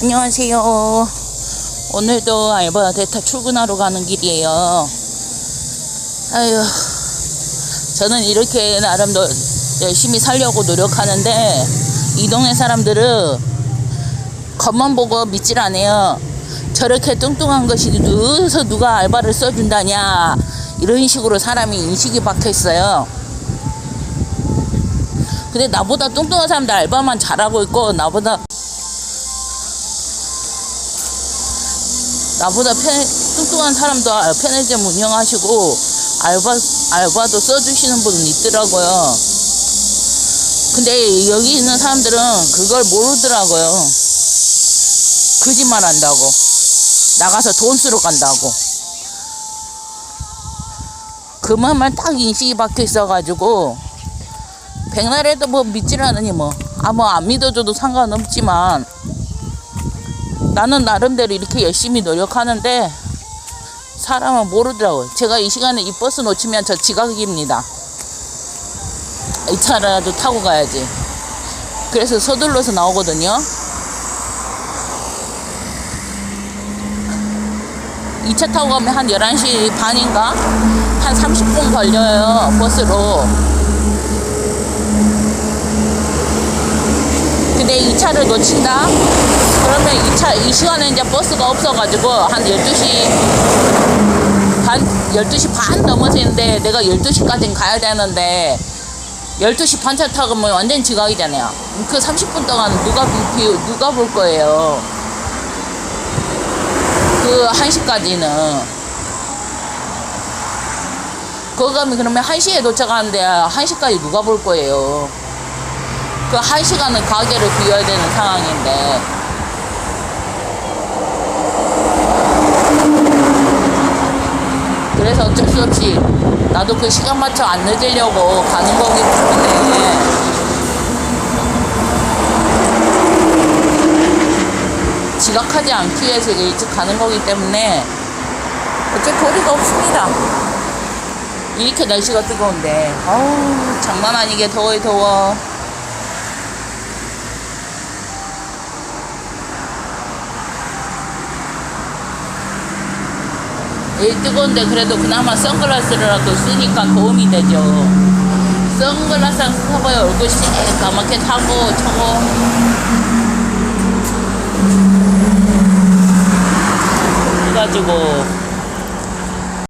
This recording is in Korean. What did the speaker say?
안녕하세요. 오늘도 알바 대타 출근하러 가는 길이에요. 아유, 저는 이렇게 나름 도 열심히 살려고 노력하는데 이 동네 사람들은 겉만 보고 믿질 않아요. 저렇게 뚱뚱한 것이 누서 누가 알바를 써준다냐 이런 식으로 사람이 인식이 박혀 있어요. 근데 나보다 뚱뚱한 사람들 알바만 잘하고 있고 나보다 나보다 편, 뚱뚱한 사람도 아, 편의점 운영하시고 알바 알바도 써주시는 분은 있더라고요. 근데 여기 있는 사람들은 그걸 모르더라고요. 거짓말 한다고 나가서 돈 쓰러 간다고 그만만 딱 인식이 박혀 있어가지고 백날에도 뭐 믿질 않으니 뭐 아무 안 믿어줘도 상관없지만 나는 나름대로 이렇게 열심히 노력하는데 사람은 모르더라고요. 제가 이 시간에 이 버스 놓치면 저 지각입니다. 이 차라도 타고 가야지. 그래서 서둘러서 나오거든요. 이차 타고 가면 한 11시 반인가? 한 30분 걸려요, 버스로. 근데 이 차를 놓친다? 그러면 이 차, 이 시간에 이제 버스가 없어가지고 한 12시 반, 12시 반 넘어서는데 내가 12시까지는 가야 되는데 12시 반차 타고 면 완전 지각이잖아요. 그 30분 동안 누가, 비- 누가 볼 거예요. 그 1시까지는. 거기 가면 그러면 1시에 도착하는데 1시까지 누가 볼 거예요. 그 1시간은 가게를 비워야 되는 상황인데. 없이 나도 그 시간 맞춰 안 늦으려고 가는 거기 때문에. 지각하지 않기 위해서 일찍 가는 거기 때문에 어쩔 도리가 없습니다. 이렇게 날씨가 뜨거운데. 아우 장난 아니게 더워 더워 일 뜨거운데 그래도 그나마 선글라스라도 쓰니까 도움이 되죠. 선글라스 쓰고요 얼굴 새까맣게 하고 저거 해가지고